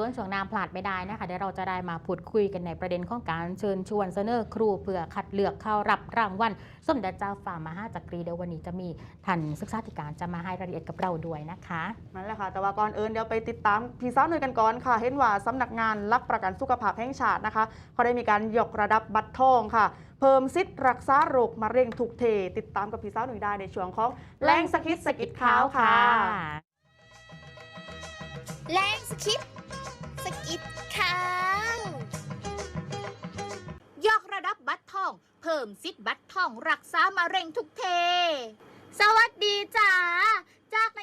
ส่วนช่วงน้ำพลาดไม่ได้นะคะเดี๋ยวเราจะได้มาพูดคุยกันในประเด็นของการเชิญชวนเสนอครูเพื่อคัดเลือกเข้ารับรางวัลสมเด็จเจ้าฝ่ามหาจักรีเดี๋ยววันนี้จะมีท่านศึกษาธิการจะมาให้รายละเอียดกับเราด้วยนะคะนั่นแหละค่ะแต่ว่าก่อนเอิญเดี๋ยวไปติดตามพี่สาวหน่วยกันก่อนค่ะ เห็นว่าสำนักงานรับประกันสุขภาพแห่งชาตินะคะเขาได้มีการยกระดับบัตรทองค่ะ เพิ่มสิทธิ์รักษาโรคมะเร็งถูกเท ติดตามกับพี่สาวหน่วยได้ในช่วงของแรงสะกิดสะกิดขาวค่ะแรงสคิปสางยกระดับบัตรทอง เพิ่มซิทบัตรทอง รักษามะเร็งทุกเท สวัสดีจ้า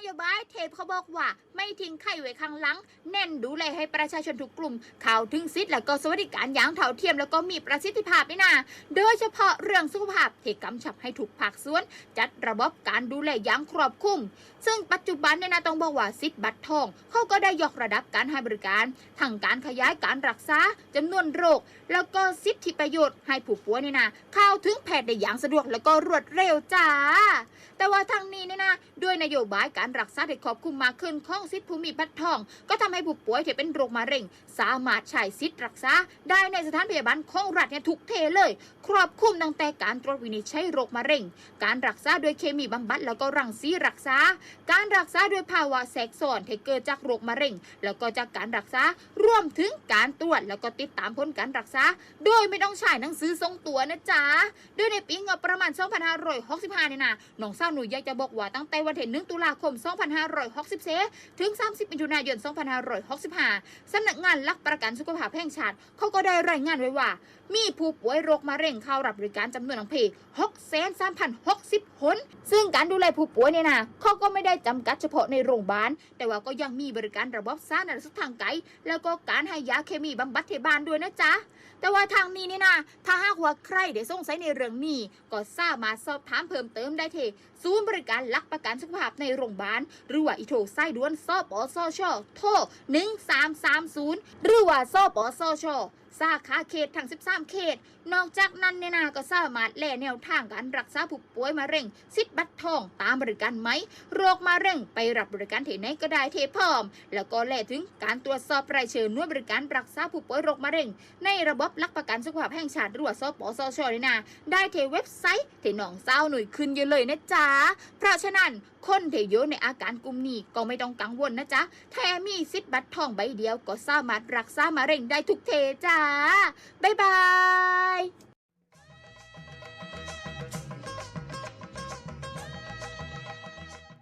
โยบายเทปเขาบอกว่า ไม่ทิ้งใครไว้ข้างหลังเน้นดูแลให้ประชาชนทุกกลุ่มข้าวถึงสิทธิ์และก็สวัสดิการอย่างเท่าเทียมแล้วก็มีประสิทธิภาพนี่นาโดยเฉพาะเรื่องสุขภาพที่กำชับให้ถูกภาคส่วน จัดระบบการดูแลอย่างครอบคลุม ซึ่งปัจจุบันเนี่ยนะต้องบอกว่าสิทธิ์บัตรทองเขาก็ได้ยกระดับการให้บริการทั้งการขยายการรักษาจำนวนโรค แล้วก็สิทธิประโยชน์ให้ผู้ป่วยเนี่ยนะเข้าถึงแพทย์ได้อย่างสะดวกแล้วก็รวดเร็วจ้าแต่ว่าทางนี้เนี่ยนะด้วยนโยบายการรักษาที่ครอบคลุมมากขึ้นของสิทธิภูมิบัตรทอง ก็ทำให้ผู้ป่วยที่เป็นโรคมะเร็ง สามารถใช้สิทธิรักษาได้ในสถานพยาบาลของรัฐเนี่ยทุกเทเลย ครอบคลุมตั้งแต่การตรวจวินิจฉัยโรคมะเร็ง การรักษาด้วยเคมีบำบัดแล้วก็รังสีรักษา การรักษาด้วยภาวะแทรกซ้อนที่เกิดจากโรคมะเร็ง แล้วก็จากการรักษารวมถึงการตรวจแล้วก็ติดตามผลการรักษา โดยไม่ต้องใช้หนังสือทรงตัวนะจ๊ะโดยในปีงบประมาณ 2565เนี่ยนะน้องสาวหนูอยากจะบอกว่าตั้งแต่วันที่1ตุลาคม2564 ถึง 30 มิถุนายน 2565 สำนักงานหลักประกันสุขภาพแห่งชาติ เขาก็ได้รายงานไว้ว่า มีผู้ป่วยโรคมะเร็งเข้ารับบริการจำนวนทั้งเพ6 3 0 6 0 คน ซึ่งการดูแลผู้ป่วยเนี่ยนะเขาก็ไม่ได้จำกัดเฉพาะในโรงพยาบาล แต่ว่าก็ยังมีบริการระบบสาธารณสุขทางไกล แล้วก็การให้ยาเคมีบำบัดที่บ้านด้วยนะจ๊ะ แต่ว่าทางนี้เนี่ยนะถ้าหากว่าใครได้สงสัยในเรื่องนี้ก็สามารถสอบถามเพิ่มเติมได้ที่ศูนย์บริการหลักประกันสุขภาพในโรงพยาบาลหรือว่าอีโทรไส้ด้วนซอปสชอโทร1330 หรือว่าซอปสชอ สาขาเขตทั้ง 13 เขต นอกจากนั้นเนี่ยนะก็สามารถแล่แนวทางการรักษาผู้ป่วยมะเร็งสิทธิ์บัตรทองตามบริการไหม โรคมะเร็งไปรับบริการที่ไหนก็ได้เทพร้อม แล้วก็แล่ถึงการตรวจสอบรายชื่อหน่วยบริการรักษาผู้ป่วยโรคมะเร็ง ในระบบหลักประกันสุขภาพแห่งชาติหรือว่าสปสชเลยนะได้เทเว็บไซต์ที่น้องสาหนุ่ยขึ้นอยู่เลยนะจ๊ะเพราะฉะนั้นคนที่อยู่ในอาการกลุ่มนี้ก็ไม่ต้องกังวลนะจ๊ะแถมมีสิทธิ์บัตรทองใบเดียวก็สามารถรักษามะเร็งได้ทุกเทจ้าบ๊ายบาย